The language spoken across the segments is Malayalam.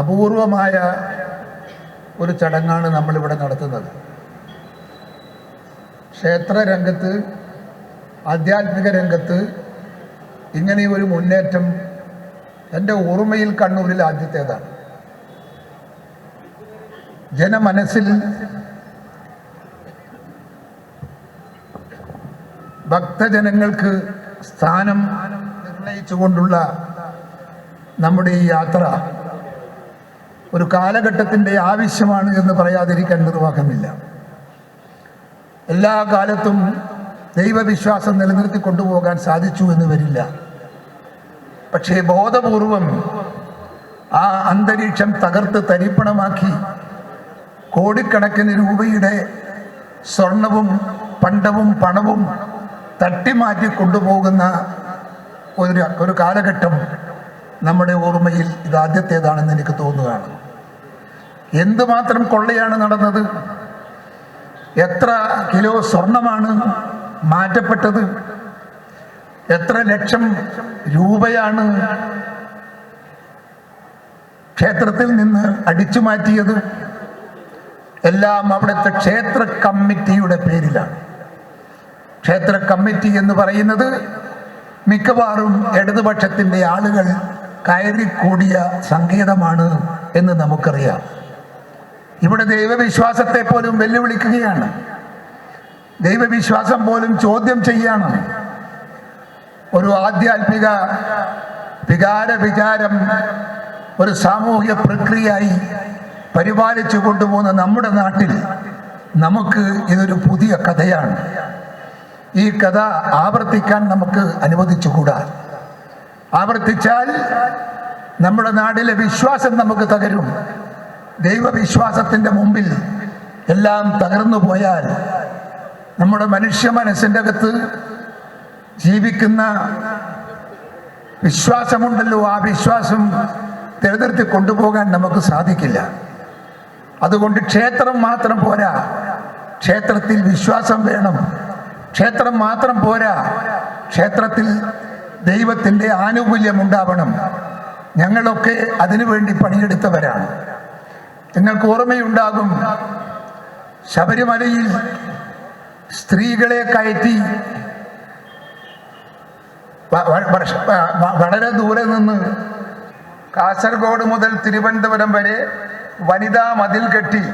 അപൂർവമായ ഒരു ചടങ്ങാണ് നമ്മളിവിടെ നടത്തുന്നത്. ക്ഷേത്ര രംഗത്ത് ആധ്യാത്മിക രംഗത്ത് ഇങ്ങനെ ഒരു മുന്നേറ്റം എന്റെ ഓർമ്മയിൽ കണ്ണൂരിൽ ആദ്യത്തേതാണ്. ജനമനസ്സിൽ ഭക്തജനങ്ങൾക്ക് സ്ഥാനം നിർണയിച്ചുകൊണ്ടുള്ള നമ്മുടെ ഈ യാത്ര ഒരു കാലഘട്ടത്തിന്റെ ആവശ്യമാണ് എന്ന് പറയാതിരിക്കാൻ നിർവാഹമില്ല. എല്ലാ കാലത്തും ദൈവവിശ്വാസം നിലനിർത്തി കൊണ്ടുപോകാൻ സാധിച്ചു എന്ന് വരില്ല. പക്ഷേ ബോധപൂർവം ആ അന്തരീക്ഷം തകർത്ത് തരിപ്പണമാക്കി കോടിക്കണക്കിന് രൂപയുടെ സ്വർണവും പണ്ടവും പണവും തട്ടിമാറ്റി കൊണ്ടുപോകുന്ന ഒരു ഒരു കാലഘട്ടം നമ്മുടെ ഓർമ്മയിൽ ഇത് ആദ്യത്തേതാണെന്ന് എനിക്ക് തോന്നുകയാണ്. എന്തുമാത്രം കൊള്ളയാണ് നടന്നത്? എത്ര കിലോ സ്വർണമാണ് മാറ്റപ്പെട്ടത്? എത്ര ലക്ഷം രൂപയാണ് ക്ഷേത്രത്തിൽ നിന്ന് അടിച്ചു മാറ്റിയത്? എല്ലാം അവിടുത്തെ ക്ഷേത്ര കമ്മിറ്റിയുടെ പേരിലാണ്. ക്ഷേത്ര കമ്മിറ്റി എന്ന് പറയുന്നത് മിക്കവാറും ഇടതുപക്ഷത്തിന്റെ ആളുകൾ കയറി കയറിക്കൂടിയ സംഗീതമാണ് എന്ന് നമുക്കറിയാം. ഇവിടെ ദൈവവിശ്വാസത്തെ പോലും വെല്ലുവിളിക്കുകയാണ്. ദൈവവിശ്വാസം പോലും ചോദ്യം ചെയ്യാണ്. ഒരു ആധ്യാത്മിക വികാര വിചാരം ഒരു സാമൂഹിക പ്രക്രിയയായി പരിപാലിച്ചു കൊണ്ടുപോകുന്ന നമ്മുടെ നാട്ടിൽ നമുക്ക് ഇതൊരു പുതിയ കഥയാണ്. ഈ കഥ ആവർത്തിക്കാൻ നമുക്ക് അനുവദിച്ചുകൂടാ. ആവർത്തിച്ചാൽ നമ്മുടെ നാടിലെ വിശ്വാസം നമുക്ക് തകരും. ദൈവവിശ്വാസത്തിന്റെ മുമ്പിൽ എല്ലാം തകർന്നു പോയാൽ നമ്മുടെ മനുഷ്യ മനസ്സിന്റെ അകത്ത് ജീവിക്കുന്ന വിശ്വാസമുണ്ടല്ലോ. ആ വിശ്വാസം തിരഞ്ഞെടുത്തി കൊണ്ടുപോകാൻ നമുക്ക് സാധിക്കില്ല. അതുകൊണ്ട് ക്ഷേത്രം മാത്രം പോരാ. ക്ഷേത്രത്തിൽ വിശ്വാസം വേണം. ക്ഷേത്രം മാത്രം പോരാ. ക്ഷേത്രത്തിൽ ദൈവത്തിന്റെ ആനുകൂല്യം ഉണ്ടാവണം. ഞങ്ങളൊക്കെ അതിനുവേണ്ടി പണിയെടുത്തവരാണ്. നിങ്ങൾക്ക് ഓർമ്മയുണ്ടാകും. ശബരിമലയിൽ സ്ത്രീകളെ കയറ്റി വളരെ ദൂരെ നിന്ന് കാസർഗോഡ് മുതൽ തിരുവനന്തപുരം വരെ വനിതാ മതിൽ കെട്ടി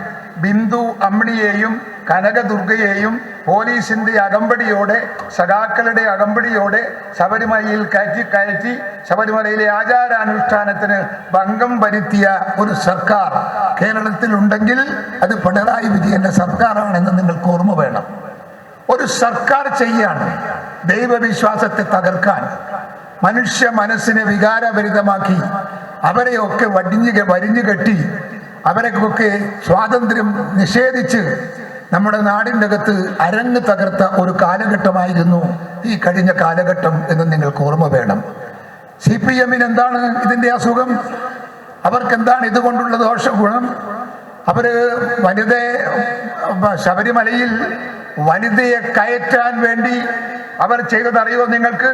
ബിന്ദു അമ്മിണിയെയും കനകദുർഗയെയും പോലീസിന്റെ അകമ്പടിയോടെ സഖാക്കളുടെ അകമ്പടിയോടെ ശബരിമലയിൽ കയറ്റി കയറ്റി ശബരിമലയിലെ ആചാരാനുഷ്ഠാനത്തിന് ഭംഗം വരുത്തിയ ഒരു സർക്കാർ. കേരളത്തിലുണ്ടെങ്കിൽ അത് പിണറായി വിജയന്റെ സർക്കാരാണെന്ന് നിങ്ങൾക്ക് ഓർമ്മ വേണം. ഒരു സർക്കാർ ചെയ്യാണ് ദൈവവിശ്വാസത്തെ തകർക്കാൻ മനുഷ്യ മനസ്സിനെ വികാരഭരിതമാക്കി അവരെയൊക്കെ വടിഞ്ഞു വരിഞ്ഞു കെട്ടി അവരെയൊക്കെ സ്വാതന്ത്ര്യം നിഷേധിച്ച് നമ്മുടെ നാടിന്റെ അകത്ത് അരങ്ങ് തകർത്ത ഒരു കാലഘട്ടമായിരുന്നു ഈ കഴിഞ്ഞ കാലഘട്ടം എന്ന് നിങ്ങൾക്ക് ഓർമ്മ വേണം. സി പി എമ്മിന് എന്താണ് ഇതിന്റെ അസുഖം? അവർക്ക് എന്താണ് ഇതുകൊണ്ടുള്ള ദോഷ ഗുണം അവർ വനിതയെ ശബരിമലയിൽ വനിതയെ കയറ്റാൻ വേണ്ടി അവർ ചെയ്തതറിയോ നിങ്ങൾക്ക്?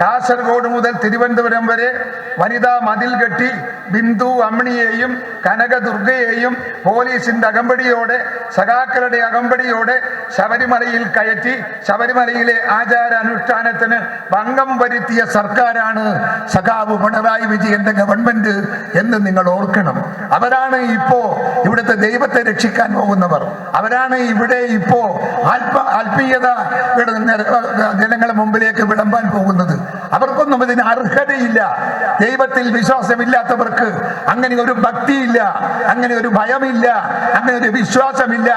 കാസർഗോഡ് മുതൽ തിരുവനന്തപുരം വരെ വനിതാ മതിൽ കെട്ടി ബിന്ദു അമ്മിണിയെയും കനകദുർഗയെയും പോലീസിന്റെ അകമ്പടിയോടെ സഖാക്കളുടെ അകമ്പടിയോടെ ശബരിമലയിൽ കയറ്റി ശബരിമലയിലെ ആചാരാനുഷ്ഠാനത്തിന് ഭംഗം വരുത്തിയ സർക്കാരാണ് സഖാവ് പിണറായി വിജയന്റെ ഗവൺമെന്റ് എന്ന് നിങ്ങൾ ഓർക്കണം. അവരാണ് ഇപ്പോ ഇവിടുത്തെ ദൈവത്തെ രക്ഷിക്കാൻ പോകുന്നവർ. അവരാണ് ഇവിടെ ഇപ്പോ ആത്മ ആത്മീയത ജനങ്ങളെ മുമ്പിലേക്ക് വിളമ്പാൻ പോകുന്നത്. അവർക്കൊന്നും ഇതിന് അർഹതയില്ല. ദൈവത്തിൽ വിശ്വാസമില്ലാത്തവർക്ക് അങ്ങനെ ഒരു ഭക്തിയില്ല അങ്ങനെ ഒരു ഭയമില്ല അങ്ങനെ ഒരു വിശ്വാസമില്ല.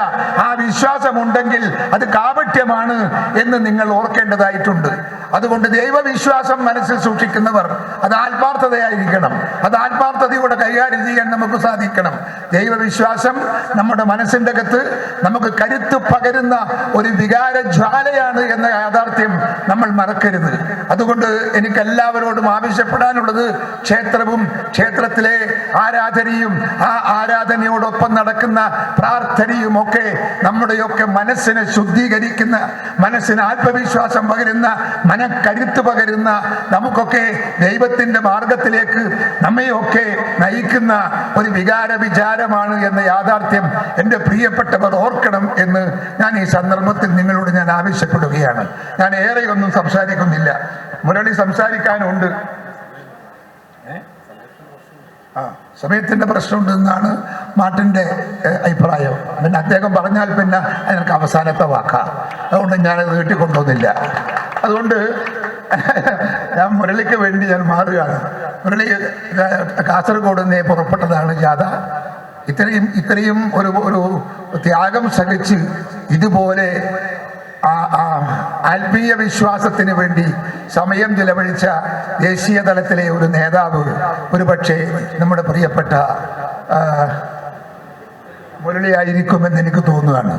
ആ വിശ്വാസമുണ്ടെങ്കിൽ അത് കാപട്യമാണ് എന്ന് നിങ്ങൾ ഓർക്കേണ്ടതായിട്ടുണ്ട്. അതുകൊണ്ട് ദൈവവിശ്വാസം മനസ്സിൽ സൂക്ഷിക്കുന്നവർ അത് ആത്മാർത്ഥതയായിരിക്കണം. അത് ആത്മാർത്ഥതയോടെ കൈകാര്യം ചെയ്യാൻ നമുക്ക് സാധിക്കണം. ദൈവവിശ്വാസം നമ്മുടെ മനസ്സിന്റെ അകത്ത് നമുക്ക് കരുത്ത് പകരുന്ന ഒരു വികാരജ്വാലയാണ് എന്ന യാഥാർത്ഥ്യം നമ്മൾ മറക്കരുത്. അതുകൊണ്ട് എനിക്ക് എല്ലാവരോടും ആവശ്യപ്പെടാനുള്ളത് ക്ഷേത്രവും ക്ഷേത്രത്തിലെ ആരാധനയും ആ ആരാധനയോടൊപ്പം നടക്കുന്ന പ്രാർത്ഥനയും ഒക്കെ നമ്മുടെയൊക്കെ മനസ്സിനെ ശുദ്ധീകരിക്കുന്ന മനസ്സിന് ആത്മവിശ്വാസം പകരുന്ന മനക്കരുത്ത് പകരുന്ന നമുക്കൊക്കെ ദൈവത്തിന്റെ മാർഗത്തിലേക്ക് നമ്മയൊക്കെ നയിക്കുന്ന ഒരു വികാര വിചാരമാണ് എന്ന യാഥാർത്ഥ്യം എന്റെ പ്രിയപ്പെട്ടവർ ഓർക്കണം എന്ന് ഞാൻ ഈ സന്ദർഭത്തിൽ നിങ്ങളോട് ഞാൻ ആവശ്യപ്പെടുകയാണ്. ഞാൻ ഏറെയൊന്നും സംസാരിക്കുന്നില്ല. മുരളി സംസാരിക്കാനുണ്ട്. ആ സമയത്തിന്റെ പ്രശ്നമുണ്ടെന്നാണ് മാട്ടിന്റെ അഭിപ്രായം. പിന്നെ അദ്ദേഹം പറഞ്ഞാൽ പിന്നെ അതിനൊക്കെ അവസാനത്തെ വാക്കാം. അതുകൊണ്ട് ഞാനത് നീട്ടിക്കൊണ്ടുവന്നില്ല. അതുകൊണ്ട് ഞാൻ മുരളിക്ക് വേണ്ടി ഞാൻ മാറുകയാണ്. മുരളി കാസർഗോഡ് നിന്നേ പുറപ്പെട്ടതാണ് ജാഥ. ഇത്രയും ഇത്രയും ഒരു ഒരു ത്യാഗം സഹിച്ച് ഇതുപോലെ ആത്മീയ വിശ്വാസത്തിന് വേണ്ടി സമയം ചിലവഴിച്ച ദേശീയ തലത്തിലെ ഒരു നേതാവ് ഒരുപക്ഷെ നമ്മുടെ പ്രിയപ്പെട്ട മുരളിയായിരിക്കുമെന്ന് എനിക്ക് തോന്നുകയാണ്.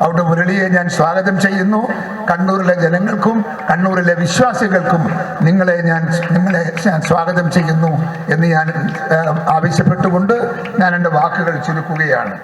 അവിടെ മുരളിയെ ഞാൻ സ്വാഗതം ചെയ്യുന്നു. കണ്ണൂരിലെ ജനങ്ങൾക്കും കണ്ണൂരിലെ വിശ്വാസികൾക്കും നിങ്ങളെ ഞാൻ നിങ്ങളെ ഞാൻ സ്വാഗതം ചെയ്യുന്നു എന്ന് ഞാൻ ആവശ്യപ്പെട്ടുകൊണ്ട് ഞാൻ എന്റെ വാക്കുകൾ ചുരുക്കുകയാണ്.